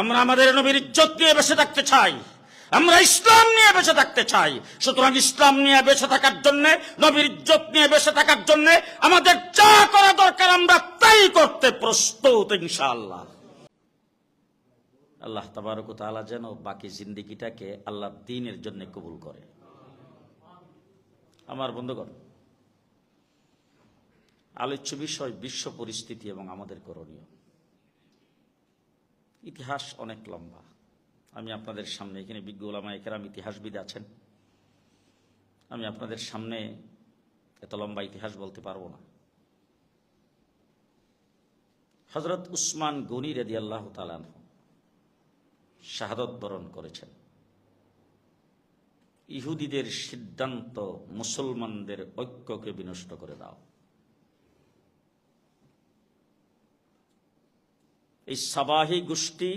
আমরা আমাদের নবীর ইজ্জত নিয়ে বেঁচে থাকতে চাই। আমরা ইসলাম নিয়ে বেঁচে থাকতে চাই। সুতরাং ইসলাম নিয়ে বেঁচে থাকার জন্য, নবীর ইজ্জত নিয়ে বেঁচে থাকার জন্য আমাদের যা করা দরকার আমরা তাই করতে প্রস্তুত, ইনশাআল্লাহ। আল্লাহ তাবারক তাআলা যেন বাকি জিন্দিগিটাকে আল্লাহ দিনের জন্য কবুল করে। আমার বন্ধুগণ, আলোচ্য বিষয় বিশ্ব পরিস্থিতি এবং আমাদের করণীয়। ইতিহাস অনেক লম্বা। আমি আপনাদের সামনে, এখানে বিজ্ঞ ওলামা একেরাম ইতিহাসবিদ আছেন। আমি আপনাদের সামনে এত লম্বা ইতিহাস বলতে পারব না। হজরত উসমান গনি রেদি আল্লাহ তালান শাহাদত বরণ করেছেন। ইহুদিদের সিদ্ধান্ত মুসলমানদের ঐক্যকে বিনষ্ট করে দাও। এই সাবাহি গোষ্ঠী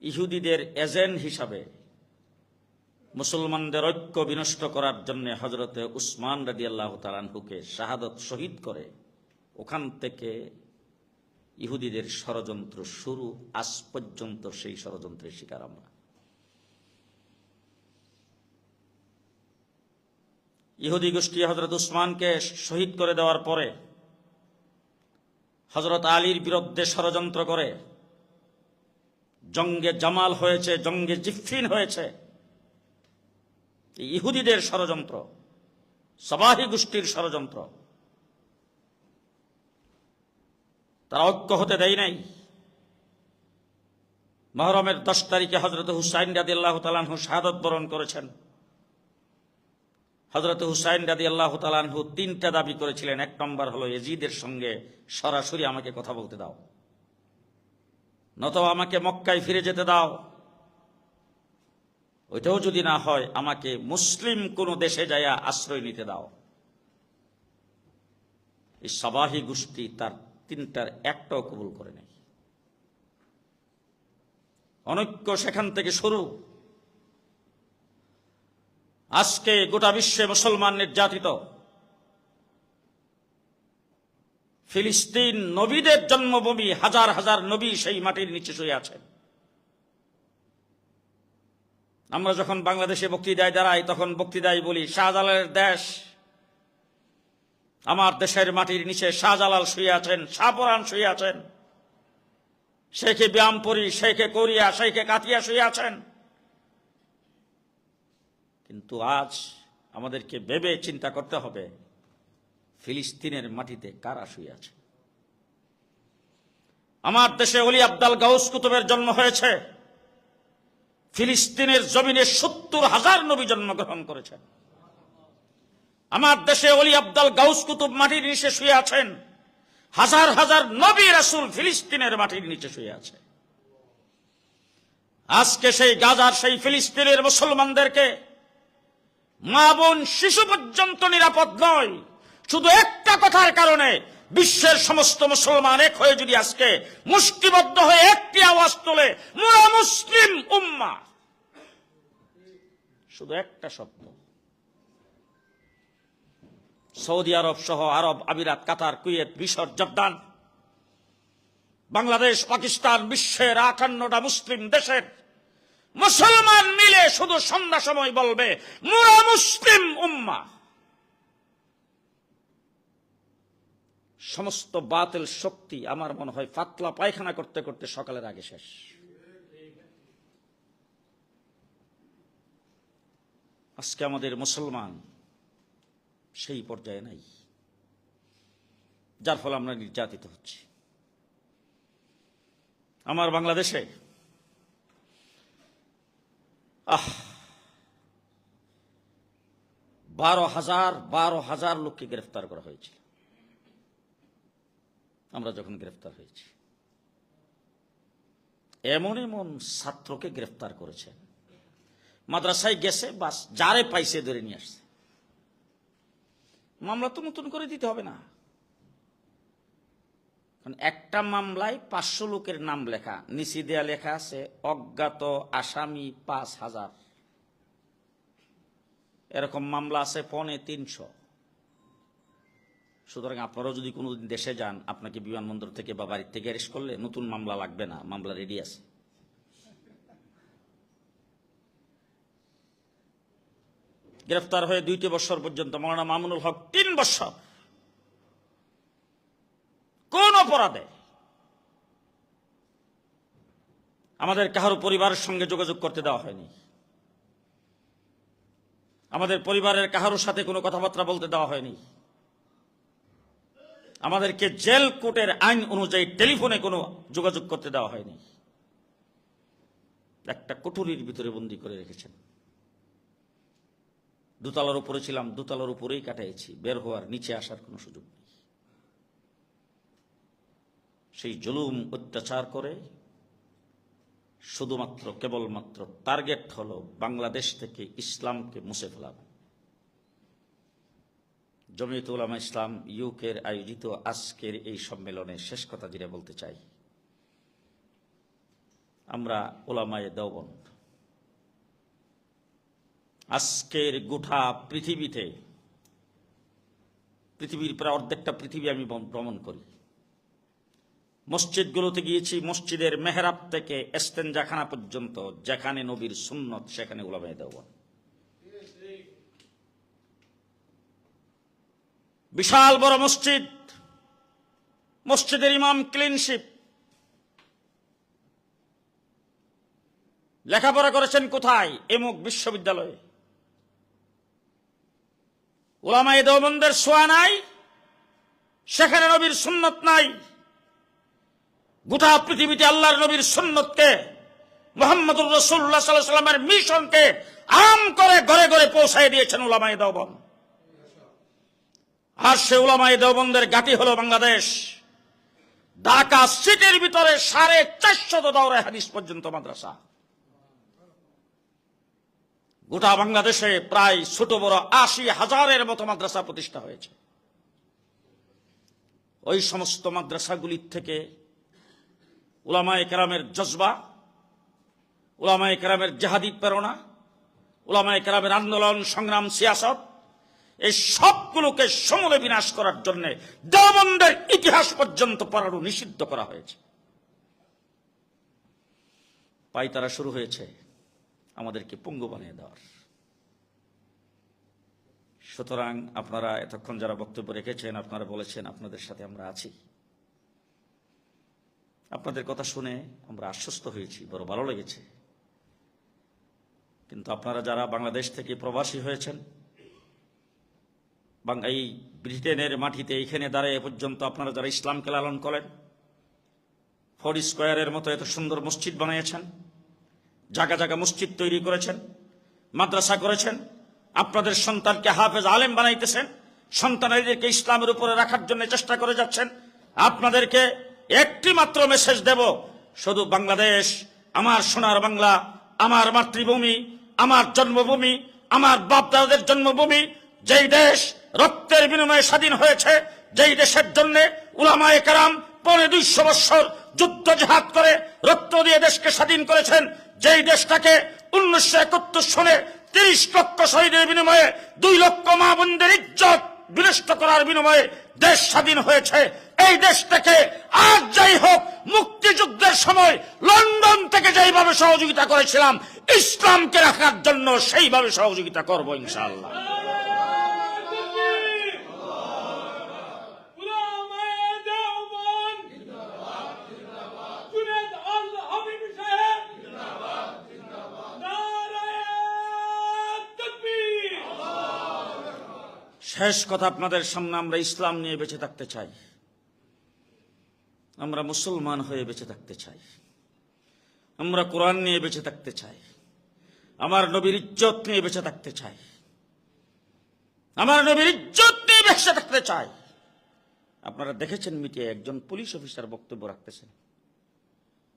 ইহুদিদের এজেন্ট হিসাবে মুসলমানদের ঐক্য বিনষ্ট করার জন্য হজরতে উসমান রাজি আল্লাহ তালানহুকে শাহাদত শহীদ করে ওখান থেকে ইহুদিদের ষড়যন্ত্র শুরু, আজ পর্যন্ত সেই ষড়যন্ত্রের শিকার আমরা। ইহুদি গোষ্ঠী হজরত উসমানকে শহীদ করে দেওয়ার পরে হজরত আলীর বিরুদ্ধে ষড়যন্ত্র করে। জঙ্গে জামাল হয়েছে, জঙ্গে জিফিন হয়েছে। ইহুদিদের ষড়যন্ত্র, সবাহি গোষ্ঠীর ষড়যন্ত্র। তারা ঐক্য হতে দেয় নাই। মহরমের দশ তারিখে হজরত হুসাইন রাদি আল্লাহ তালানহু শাহাদত বরণ করেছেন। হজরত হুসাইন রাদি আল্লাহ তালানহু তিনটা দাবি করেছিলেন। এক নম্বর হলো এজিদের সঙ্গে সরাসরি আমাকে কথা বলতে দাও। নত আমাকে মক্কায় ফিরে যেতে দাও। ওইটাও যদি না হয়, আমাকে মুসলিম কোন দেশে যাইয়া আশ্রয় নিতে দাও। এই সবাহি গোষ্ঠী তার তিনটার একটাও কবুল করে নেই। অনৈক্য সেখান থেকে শুরু আজকে গোটা বিশ্বে মুসলমান নির্যাতিত। ফিলিস্তিন নবীদের জন্মভূমি হাজার হাজার নবী সেই মাটির নিচে শুয়ে আছেন আমরা যখন বাংলাদেশে বক্তৃতায় দাঁড়াই, তখন বক্তৃতায় বলি, শাহজালালের দেশ, আমার দেশের মাটির নিচে শাহজালাল শুয়ে আছেন শাহপরান শুয়ে আছেন, শেখে ব্যায়ামপুরী, শেখে কোরিয়া, শেখে কাতিয়া শুয়ে আছেন। কিন্তু আজ আমাদেরকে ভেবে চিন্তা করতে হবে, ফিলিস্তিনের মাটিতে কারা শুয়ে আছে? আমার দেশে অলি আব্দাল গাউস কুতুবের জন্ম হয়েছে। ফিলিস্তিনের জমিনে সত্তর হাজার নবী জন্মগ্রহণ করেছেন আমার দেশে অলি আব্দাল গাউস কুতুব মাটির নিচে শুয়ে আছেন। হাজার হাজার নবী রাসুল ফিলিস্তিনের মাটির নিচে শুয়ে আছে। আজকে সেই গাজার সেই ফিলিস্তিনের মুসলমানদেরকে মা বোন শিশু পর্যন্ত নিরাপদ নয়। শুধু একটা কথার কারণে বিশ্বের সমস্ত মুসলমান এক হয়ে যদি আজকে মুষ্টিবদ্ধ হয়ে একটি আওয়াজ তোলে, মুরা মুসলিম উম্মা। শুধু একটা শব্দ। সৌদি আরব সহ আরব আমিরাত, কাতার, কুয়েত, মিশর, জর্দান, বাংলাদেশ, পাকিস্তান, বিশ্বের আটান্নটা মুসলিম দেশের মুসলমান মিলে শুধু সন্ধ্যা সময় বলবে, মুরা মুসলিম উম্মা। সমস্ত বাতিল শক্তি আমার মনে হয় পাতলা পায়খানা করতে করতে সকালের আগে শেষ। আজকে আমাদের মুসলমান সেই পর্যায়ে নাই, যার ফলে আমরা নির্যাতিত হচ্ছি। আমার বাংলাদেশে আহ। বারো হাজার বারো হাজার লোককে গ্রেফতার করা হয়েছিল। আমরা যখন গ্রেফতার হয়েছি, এমন এমন ছাত্রকে গ্রেফতার করেছে মাদ্রাসায় গেছে, বাস যারে পাইছে ধরে নিয়ে আসছে। মামলা তো নতুন করে দিতে হবে না। কারণ একটা মামলায় পাঁচশো লোকের নাম লেখা নিচে দেয়া লেখা আছে, অজ্ঞাত আসামি পাঁচ হাজার। এরকম মামলা আছে পনে তিনশো। সুতরাং আপনারাও যদি কোনোদিন দেশে যান, আপনাকে বিমানবন্দর থেকে বা বাড়ির থেকে অ্যারেস্ট করলে নতুন মামলা লাগবে না, মামলা রেডি আছে। গ্রেফতার হয়ে দুইটি বছর পর্যন্ত মৌলানা মামুনুল হক তিন বছর কোন অপরাধে? আমাদের কাহারও পরিবারের সঙ্গে যোগাযোগ করতে দেওয়া হয়নি। আমাদের পরিবারের কাহারোর সাথে কোনো কথাবার্তা বলতে দেওয়া হয়নি। আমাদেরকে জেল কোর্টের আইন অনুযায়ী টেলিফোনে কোনো যোগাযোগ করতে দেওয়া হয়নি। একটা কুঠুরির ভিতরে বন্দি করে রেখেছেন। দোতলার উপরে ছিলাম, দোতলার উপরেই কাটাইছি। বের হওয়ার নিচে আসার কোনো সুযোগ নেই। সেই জুলুম অত্যাচার করে শুধুমাত্র, কেবলমাত্র টার্গেট হলো বাংলাদেশ থেকে ইসলামকে মুছে ফেলানো জমিয়ত উলামা ইসলাম ইউকের আয়োজিত আজকের এই সম্মেলনে শেষ কথা যেটা বলতে চাই। আমরা ওলামায়ে দেওবন্দ, আজকের গোটা পৃথিবীতে, পৃথিবীর প্রায় অর্ধেকটা পৃথিবী আমি ভ্রমণ করি। মসজিদগুলোতে গিয়েছি, মসজিদের মেহরাব থেকে এস্তেঞ্জাখানা পর্যন্ত, যেখানে নবীর সুন্নত, সেখানে ওলামায়ে দেওবন্দ। বিশাল বড় মসজিদ, মসজিদের ইমাম ক্লিনশিপ লেখাপড়া করেছেন কোথায়? এমুক বিশ্ববিদ্যালয়ে। ওলামাই দেওবন্দের সোয়া নাই, সেখানে নবীর সুন্নত নাই। গোটা পৃথিবীতে আল্লাহর নবীর সুন্নতকে, মোহাম্মদুর রসুল্লাহ সাল্লাহ সাল্লামের মিশনকে আম করে ঘরে ঘরে পৌঁছায় দিয়েছেন ওলামাই দেওবন্দ। আর সে উলামাই দেওবন্দের গাটি হলো বাংলাদেশ। ঢাকা সিটির ভিতরে সাড়ে চারশত দৌড়ে হাদিস পর্যন্ত মাদ্রাসা। গোটা বাংলাদেশে প্রায় ছোট বড় আশি হাজারের মতো মাদ্রাসা প্রতিষ্ঠা হয়েছে। ওই সমস্ত মাদ্রাসাগুলির থেকে উলামায়ে কেরামের জজবা, উলামায়ে কেরামের জেহাদি প্রেরণা, উলামায়ে কেরামের আন্দোলন, সংগ্রাম, সিয়াসত, এই সবগুলোকে সমূলে বিনাশ করার জন্য দেওবন্দের ইতিহাস পর্যন্ত পড়ানো নিষিদ্ধ করা হয়েছে। পাইতারা শুরু হয়েছে আমাদেরকে পঙ্গু বানিয়ে দেওয়ার। সুতরাং আপনারা এতক্ষণ যারা বক্তব্য রেখেছেন, আপনারা বলেছেন আপনাদের সাথে আমরা আছি। আপনাদের কথা শুনে আমরা আশ্বস্ত হয়েছি, বড় ভালো লেগেছে। কিন্তু আপনারা যারা বাংলাদেশ থেকে প্রবাসী হয়েছেন এই ব্রিটেনের মাটিতে এইখানে দাঁড়ায় এ পর্যন্ত আপনারা যারা ইসলামকে লালন করেন, ফোর স্কোয়ারের মতো এত সুন্দর মসজিদ বানিয়েছেন জায়গা জায়গা মসজিদ তৈরি করেছেন, মাদ্রাসা করেছেন, আপনাদের সন্তানকে হাফেজ আলেম বানাইতেছেন সন্তানাদিদেরকে ইসলামের উপরে রাখার জন্য চেষ্টা করে যাচ্ছেন, আপনাদেরকে একটি মাত্র মেসেজ দেব, শুধু বাংলাদেশ, আমার সোনার বাংলা, আমার মাতৃভূমি, আমার জন্মভূমি, আমার বাপদাদাদের জন্মভূমি, যেই দেশ রক্তের বিনিময়ে স্বাধীন হয়েছে, যেই দেশের জন্য উলামায়ে কারাম পৌনে দুইশো বৎসর যুদ্ধ জাহাদ করে রক্ত দিয়ে দেশকে স্বাধীন করেছেন, যেই দেশটাকে উনিশশো একাত্তর সনে তিরিশ লক্ষ শহীদের বিনিময়ে দুই লক্ষ মা বোনদের ইজ্জত বিনষ্ট করার বিনিময়ে দেশ স্বাধীন হয়েছে। এই দেশ থেকে আজ যাই হোক, মুক্তিযুদ্ধের সময় লন্ডন থেকে যেইভাবে সহযোগিতা করেছিলাম, ইসলামকে রাখার জন্য সেইভাবে সহযোগিতা করব ইনশাআল্লাহ। শেষ কথা আপনাদের সামনে আমরা ইসলাম নিয়ে বেঁচে থাকতে চাই। আমরা মুসলমান হয়ে বেঁচে থাকতে চাই। আমরা কোরআন নিয়ে বেঁচে থাকতে চাই। আমার নবীর ইজ্জত নিয়ে বেঁচে থাকতে চাই। আমার নবীর ইজ্জত নিয়ে বেঁচে থাকতে চাই। আপনারা দেখেছেন মিটিয়ে একজন পুলিশ অফিসার বক্তব্য রাখতেছেন।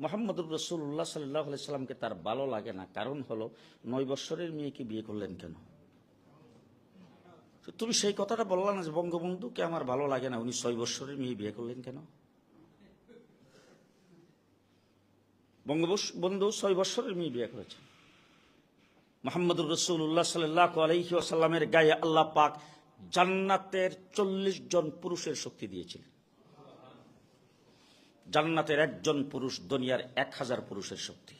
মোহাম্মদুর রসুল্লাহ সাল্লাহ সাল্লামকে তার ভালো লাগে না। কারণ হলো, নয় বৎসরের মেয়েকে বিয়ে করলেন কেন? তো তুমি সেই কথাটা বললা না যে বঙ্গবন্ধুকে আমার ভালো লাগে না? উনি ছয় বৎসরের মেয়ে, বিয়ে করলেন কেন? বঙ্গবন্ধু ছয় বৎসরের মেয়ে বিয়ে করেছেন। মোহাম্মদুর রসুল্লাহ সাল্লাহ আলহি গায়ে আল্লাহ পাক জান্নাতের চল্লিশ জন পুরুষের শক্তি দিয়েছিলেন। জান্নাতের একজন পুরুষ দুনিয়ার এক হাজার পুরুষের শক্তি।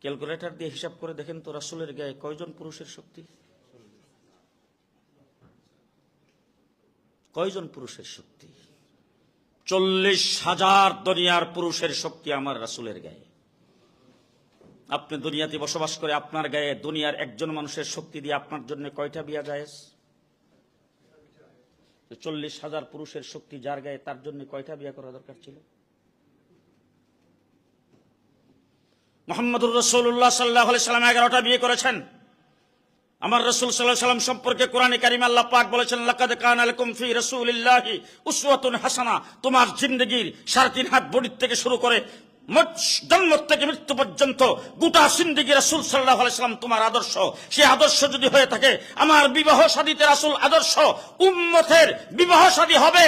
ক্যালকুলেটর দিয়ে হিসাব করে দেখেন তো, রাসুলের গায়ে কয়জন পুরুষের শক্তি? কয়জন পুরুষের শক্তি? চল্লিশ হাজার দুনিয়ার পুরুষের শক্তি আমার রাসুলের গায়ে। আপনি দুনিয়াতে বসবাস করে আপনার গায়ে দুনিয়ার একজন মানুষের শক্তি দিয়ে আপনার জন্য কয়টা বিয়া যায় চল্লিশ হাজার পুরুষের শক্তি যার গায়ে তার জন্য কয়টা বিয়া করা দরকার ছিল? মোহাম্মদুর রসুল্লাহ সাল্লাহ সাল্লাম এগারোটা বিয়ে করেছেন। আমার রসুল সাল্লাহ সাল্লাম সম্পর্কে কোরআনে কারিম আল্লাহ পাক বলেছেন, লাকাদ কান আলাইকুম ফি রাসূলিল্লাহি উসওয়াতুন হাসানা। তোমার জিন্দেগীর সাড়ে তিন হাত বডির থেকে শুরু করে জন্ম থেকে মৃত্যু পর্যন্ত গোটা সিন্দিগি রাসূল সাল্লাল্লাহু আলাইহি সাল্লাম তোমার আদর্শ। সে আদর্শ যদি হয়ে থাকে, আমার বিবাহ শাদীতে রাসুল আদর্শ, উম্মতের বিবাহ শাদী হবে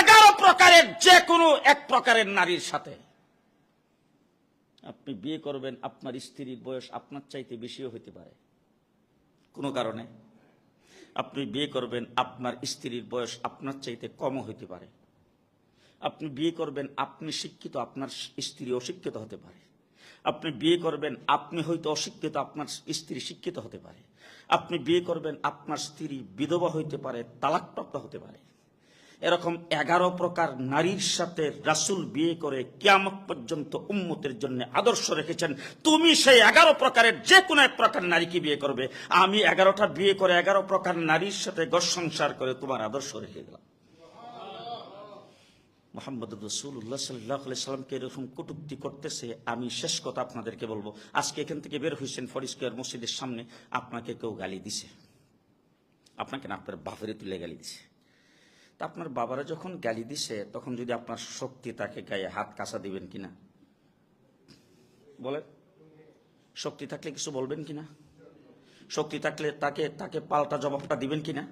এগারো প্রকারের যে কোনো এক প্রকারের নারীর সাথে। আপনি বিয়ে করবেন, আপনার স্ত্রীর বয়স আপনার চাইতে বেশিও হইতে পারে। কোনো কারণে। আপনি বিয়ে করবেন, আপনার স্ত্রীর বয়স আপনার চাইতে কমও হইতে পারে। আপনি বিয়ে করবেন, আপনি শিক্ষিত, আপনার স্ত্রী অশিক্ষিত হতে পারে। আপনি বিয়ে করবেন, আপনি হয়তো অশিক্ষিত, আপনার স্ত্রী শিক্ষিত হতে পারে। আপনি বিয়ে করবেন, আপনার স্ত্রী বিধবা হইতে পারে, তালাকপ্রাপ্ত হতে পারে। এরকম এগারো প্রকার নারীর সাথে রাসুল বিয়ে করে কিয়ামত পর্যন্ত উম্মতের জন্য আদর্শ রেখেছেন। তুমি সেই এগারো প্রকারের যে কোনো এক প্রকার নারীকে বিয়ে করবে। আমি এগারোটা বিয়ে করে এগারো প্রকার নারীর সাথে গড় সংসার করে তোমার আদর্শ রেখে গেলাম মোহাম্মদ রসুল্লাহ সাল্লাহ সাল্লামকে এরকম কটুক্তি করতেছে, আমি শেষ কথা আপনাদেরকে বলব। আজকে এখান থেকে বের হয়েছেন ফর স্কোয়ার মসজিদের সামনে, আপনাকে কেউ গালি দিছে। আপনাকে না, আপনার বাপেরে তুলে গালি দিছে। তা আপনার বাবারা যখন গালি দিছে, তখন যদি আপনার শক্তি তাকে গায়ে হাত কাঁচা দিবেন কিনা? বলেন। শক্তি থাকলে কিছু বলবেন কিনা? শক্তি থাকলে তাকে তাকে পাল্টা জবাবটা দিবেন কিনা?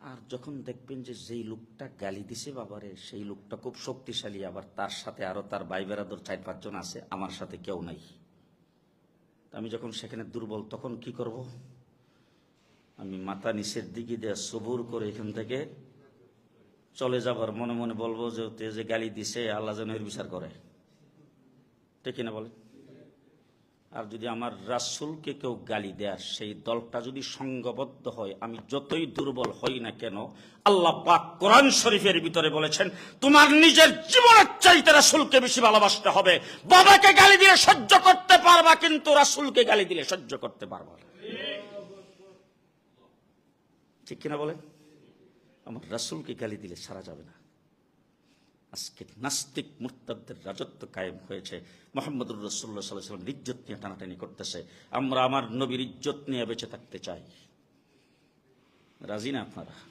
আর যখন দেখবেন যে যেই লোকটা গালি দিছে বাবারে, সেই লোকটা খুব শক্তিশালী, আবার তার সাথে আরও তার ভাই বেড়াদর চার পাঁচজন আছে, আমার সাথে কেউ নাই। আমি যখন সেখানে দুর্বল, তখন কি করব? আমি মাথা নিচের দিকে দিয়ে সবুর করে এখান থেকে চলে যাবার মনে মনে বলব যে যে গালি দিছে, আল্লাহ যেন এর বিচার করে। ঠিক কিনা বলে আর যদি আমার রাসুলকে কেউ গালি দেয় সেই দলটা যদি সংঘবদ্ধ হয়, আমি যতই দুর্বল হই না কেন, আল্লাহ পাক কোরআন শরীফের ভিতরে বলেছেন, তোমার নিজের জীবনের চাইতে রাসুলকে বেশি ভালোবাসতে হবে। বাবাকে গালি দিলে সহ্য করতে পারবা, কিন্তু রাসুলকে গালি দিলে সহ্য করতে পারবা ঠিক কিনা বলেন? আমার রাসুলকে গালি দিলে সারা যাবে না। আজকে নাস্তিক মুরতাদের রাজত্ব কায়েম হয়েছে। মোহাম্মদুর রসুল্লাহ সাল্লাহ সাল্লাম ইজ্জত নিয়ে টানাটানি করতেছে। আমরা আমার নবীর ইজ্জত নিয়ে বেঁচে থাকতে চাই। রাজি না আপনারা?